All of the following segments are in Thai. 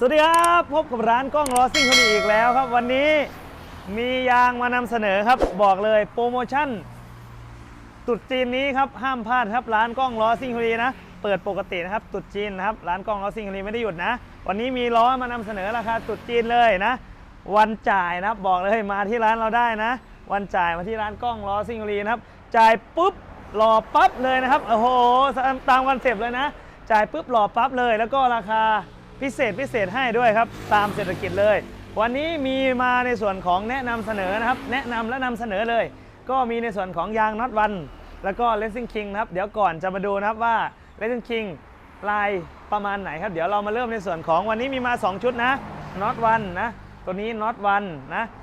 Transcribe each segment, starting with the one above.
สวัสดีครับ พบกับร้านกล้องล้อซิ่งคนอีกแล้วครับ วันนี้มียางมานำเสนอครับบอกเลยโปรโมชั่นตุดจีนนี้ครับห้ามพลาดครับร้านกล้องล้อซิ่งคนดีนะเปิดปกตินะครับตุดจีนนะครับร้านกล้องล้อซิ่งคนดีไม่ได้หยุดนะ วันนี้มีล้อมานำเสนอราคาตุดจีนเลยนะ วันจ่ายนะครับบอกเลยมาที่ร้านเราได้นะ วันจ่ายมาที่ร้านกล้องล้อซิ่งคนดีนะครับจ่ายปุ๊บรอปั๊บเลยนะครับโอ้โหตามคอนเซปต์เลยนะ จ่ายปุ๊บรอปั๊บเลย แล้วก็ราคา พิเศษพิเศษให้ด้วยครับ ตามเศรษฐกิจเลย วันนี้มีมาในส่วนของแนะนำเสนอนะครับ แนะนำและนำเสนอเลย ก็มีในส่วนของยางน็อตวันแล้วก็เลสซิ่งคิงนะครับ เดี๋ยวก่อนจะมาดูนะครับว่าเลสซิ่งคิงลายประมาณไหนครับ เดี๋ยวเรามาเริ่มในส่วนของวันนี้มีมา 2 ชุดนะน็อตวันนะตัวนี้น็อตวันนะ26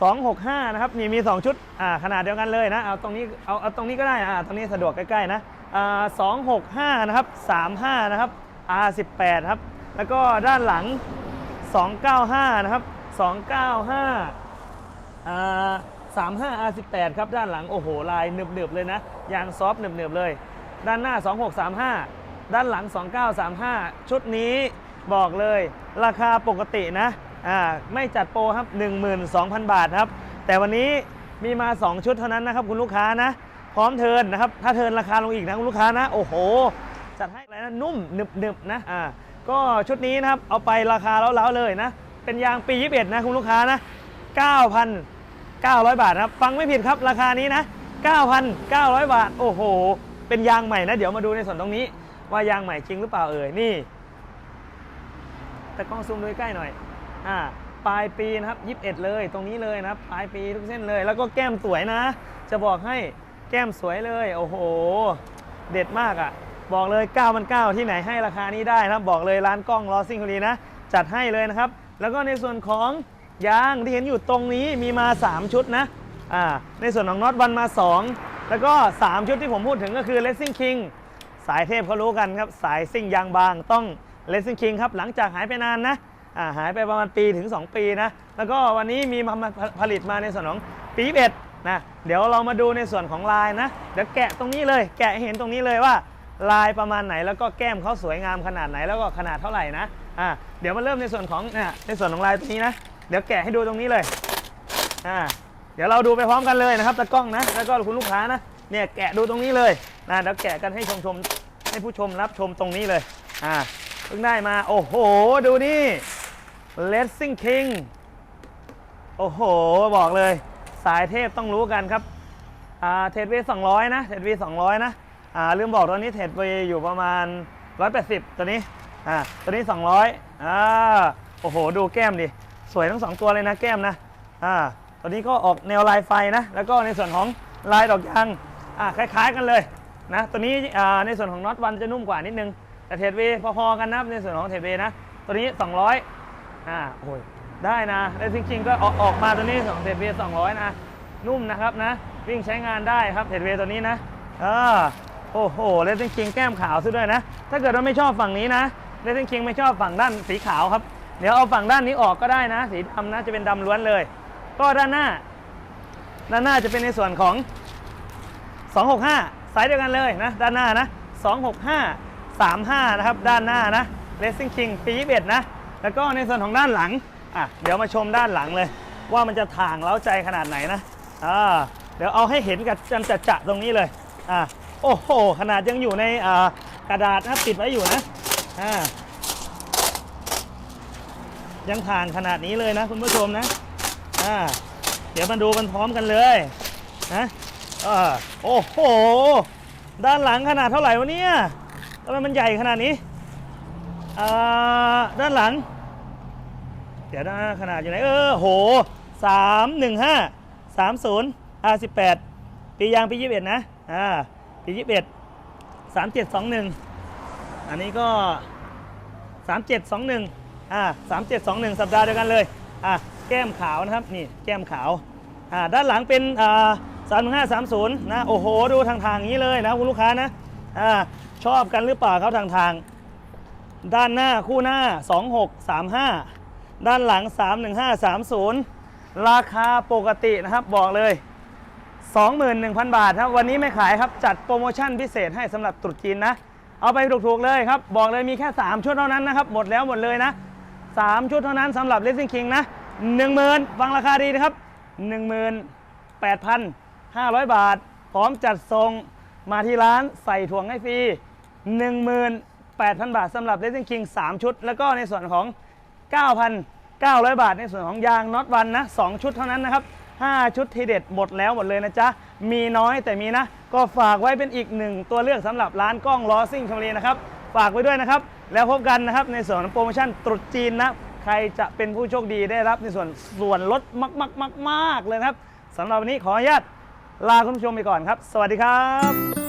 265นะครับนี่มี 2 ชุดอ่าขนาดเดียวกันเลยนะเอาตรงนี้เอาเอาตรงนี้ก็ได้อ่าตรงนี้สะดวกใกล้ๆนะอ่า265นะครับ35นะครับ R18 ครับ แล้วก็ด้านหลัง 295 นะครับ 295 35 R18 ครับ ด้านหลัง โอ้โห ลายหนึบๆเลยนะ ยางซอฟต์หนึบๆเลย ด้านหน้า 2635 ด้านหลัง 2935 ชุดนี้บอกเลยราคาปกตินะ อ่า ไม่จัดโปรครับ 12,000 บาทครับ แต่วันนี้มีมา 2 ชุดเท่านั้นนะครับคุณลูกค้านะ พร้อมเทินนะครับ ถ้าเทินราคาลงอีกนะคุณลูกค้านะ โอ้โห จัดให้อะไรนะนุ่มหนึบหนึบๆนะอ่าก็ชุดนี้นะครับเอาไปราคาเล้าๆเลยนะ เป็นยางปี 21 นะคุณลูกค้านะ 9,900 บาทนะครับ ฟังไม่ผิดครับราคานี้นะ 9,900 บาท โอ้โห เป็นยางใหม่นะ เดี๋ยวมาดูในส่วนตรงนี้ ว่ายางใหม่จริงหรือเปล่าเอ่ยนี่แต่กล้องซูมดูใกล้หน่อยอ่าปลายปีนะครับ 21 เลยตรงนี้เลยนะครับปลายปีทุกเส้นเลย แล้วก็แก้มสวยนะ จะบอกให้แก้มสวยเลย โอ้โห เด็ดมากอะ่ะ บอกเลย9มัน9ที่ไหนให้ราคานี้ได้นะครับ บอกเลยร้านกล้องลอซิ่งคนดีนะ จัดให้เลยนะครับ แล้วก็ในส่วนของยางที่เห็นอยู่ตรงนี้มีมา 3 ชุดนะอ่าในส่วนของน็อตวันมา 2 แล้วก็ 3 ชุดที่ผมพูดถึงก็คือ Racing King สายเทพเขารู้กันครับ สายซิ่งยางบางต้อง Racing King ครับ หลังจากหายไปนานนะอ่าหายไปประมาณปีถึง 2 ปีนะ แล้วก็วันนี้มีมาผลิตมาในส่วนของปีเอ็ดนะ เดี๋ยวเรามาดูในส่วนของลายนะ เดี๋ยวแกะตรงนี้เลย แกะเห็นตรงนี้เลยว่า ลายประมาณไหนแล้วก็แก้มเขาสวยงามขนาดไหนแล้วก็ขนาดเท่าไหร่นะอ่าเดี๋ยวมาเริ่มในส่วนของเนี่ยในส่วนของลายตรงนี้นะเดี๋ยวแกะให้ดูตรงนี้เลยอ่าเดี๋ยวเราดูไปพร้อมกันเลยนะครับตะกล้องนะแล้วก็คุณลูกค้านะเนี่ยแกะดูตรงนี้เลยนะเดี๋ยวแกะกันให้ชมชมให้ผู้ชมรับชมตรงนี้เลยอ่าเพิ่งได้มาโอ้โหดูนี่ Racing King โอ้โห บอกเลย สายเทพต้องรู้กันครับอ่าเทรดเวสองร้อยนะเทรดเวสองร้อยนะ อ่าลืมบอกตอนนี้เทรดเวอยู่ประมาณ 180 ตัวนี้อ่าตัวนี้ 200อ่าโอ้โห ดูแก้มดิ สวยทั้งสองตัวเลยนะแก้มนะอ่าตัวนี้ก็ออกแนวลายไฟนะ แล้วก็ในส่วนของลายดอกยางอ่าคล้ายๆกันเลยนะตัวนี้อ่าในส่วนของน็อตวันจะนุ่มกว่านิดนึงแต่เทรดเวพอๆกันนะในส่วนของเทรดเวนะ ตัวนี้ 200อ่าโอ้ยได้นะแล้จริงๆก็ออกออกมาตัวนี้ของเทรดเว200นะ นุ่มนะครับนะ วิ่งใช้งานได้ครับเทรดเวตัวนี้นะอ่า โอ้โหเลสซิ่งคิงแก้มขาวซะด้วยนะ ถ้าเกิดว่าไม่ชอบฝั่งนี้นะเลสซิ่งคิงไม่ชอบฝั่งด้านสีขาวครับ เดี๋ยวเอาฝั่งด้านนี้ออกก็ได้นะ สีดำนะจะเป็นดำล้วนเลย ก็ด้านหน้า ด้านหน้าจะเป็นในส่วนของ 265 สายเดียวกันเลยนะ ด้านหน้านะ 265 35 นะครับ ด้านหน้านะ Racing King ปี21นะ แล้วก็ในส่วนของด้านหลัง อะ เดี๋ยวมาชมด้านหลังเลย ว่ามันจะถ่างเล้าใจขนาดไหนนะ อ่า เดี๋ยวเอาให้เห็นกับจันจะจะตรงนี้เลย อ่า โอ้โห ขนาดยังอยู่ในกระดาษนะติดไว้อยู่นะอ่ายังถ่างขนาดนี้เลยนะคุณผู้ชมนะอ่าเดี๋ยวมาดูกันพร้อมกันเลยนะอ่าโอ้โห ด้านหลังขนาดเท่าไหร่วะเนี่ยทำไมมันใหญ่ขนาดนี้อ่าด้านหลัง เดี๋ยวนะขนาดอยู่ไหนเออโหสามหนึ่งห้าสามศูนย์อาสิบแปดปียางปียี่สิบเอ็ดนะอ่า ปียี่สิบเอ็ดสามเจ็ดสองหนึ่งอันนี้ก็สามเจ็ดสองหนึ่งอ่าสามเจ็ดสองหนึ่งสัปดาห์เดียวกันเลยอ่าแก้มขาวนะครับนี่แก้มขาวอ่าด้านหลังเป็นอ่าสามหนึ่งห้าสามศูนย์นะโอ้โหดูทางทางๆอย่างนี้เลยนะคุณลูกค้านะอ่าชอบกันหรือเปล่าครับทางทางๆด้านหน้าคู่หน้า 2635 ด้านหลัง 31530 ราคาปกตินะครับบอกเลย 21,000 บาทครับ วันนี้ไม่ขายครับ จัดโปรโมชั่นพิเศษให้สำหรับตรุษจีนนะ เอาไปถูกๆเลยครับ บอกเลยมีแค่ 3 ชุดเท่านั้นนะครับ หมดแล้วหมดเลยนะ 3 ชุดเท่านั้นสำหรับ Racing King นะ 10,000ฟังราคาดีนะครับ 18,500 บาท พร้อมจัดส่งมาที่ร้านใส่ถ่วงให้ฟรี18,000 บาทสำหรับ Racing King 3 ชุด แล้วก็ในส่วนของ 9,900 บาท ในส่วนของยางน็อตวันนะ 2 ชุดเท่านั้นนะครับ 5 ชุดทีเด็ดหมดแล้วหมดเลยนะจ๊ะ มีน้อยแต่มีนะ ก็ฝากไว้เป็นอีกหนึ่งตัวเลือกสำหรับร้านกล้องล้อซิ่งชมรีนะครับ ฝากไว้ด้วยนะครับ แล้วพบกันนะครับในส่วนโปรโมชั่นตรุษจีนนะ ใครจะเป็นผู้โชคดีได้รับในส่วนส่วนลดมากๆๆๆเลยนะครับสำหรับวันนี้ขออนุญาตลาคุณผู้ชมไปก่อนครับ สวัสดีครับ